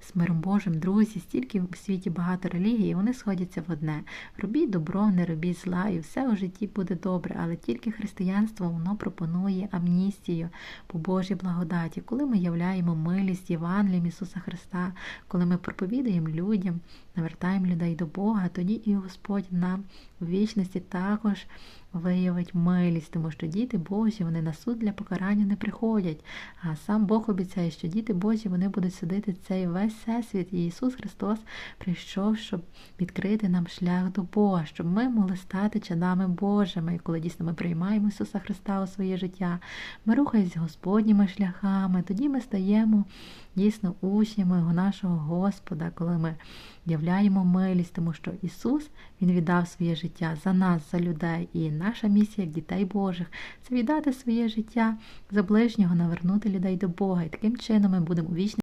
з миром Божим, друзі, стільки в світі багато релігій, вони сходяться в одне. Робіть добро, не робіть зла, і все у житті буде добре, але тільки християнство воно пропонує амністію по Божій благодаті, коли ми являємо милість Євангелієм Ісуса Христа, коли ми проповідуємо людям, навертаємо людей до Бога, тоді і Господь нам в вічності також виявить милість, тому що діти Божі вони на суд для покарання не приходять. А сам Бог обіцяє, що діти Божі вони будуть судити цей весь всесвіт. І Ісус Христос прийшов, щоб відкрити нам шлях до Бога, щоб ми могли стати чадами Божими. І коли дійсно ми приймаємо Ісуса Христа у своє життя, ми рухаємося Господніми шляхами, тоді ми стаємо дійсно учнями нашого Господа, коли ми являємо милість, тому що Ісус Він віддав своє життя за нас, за людей. І наша місія як дітей Божих це віддати своє життя за ближнього, навернути людей до Бога. І таким чином ми будемо вічно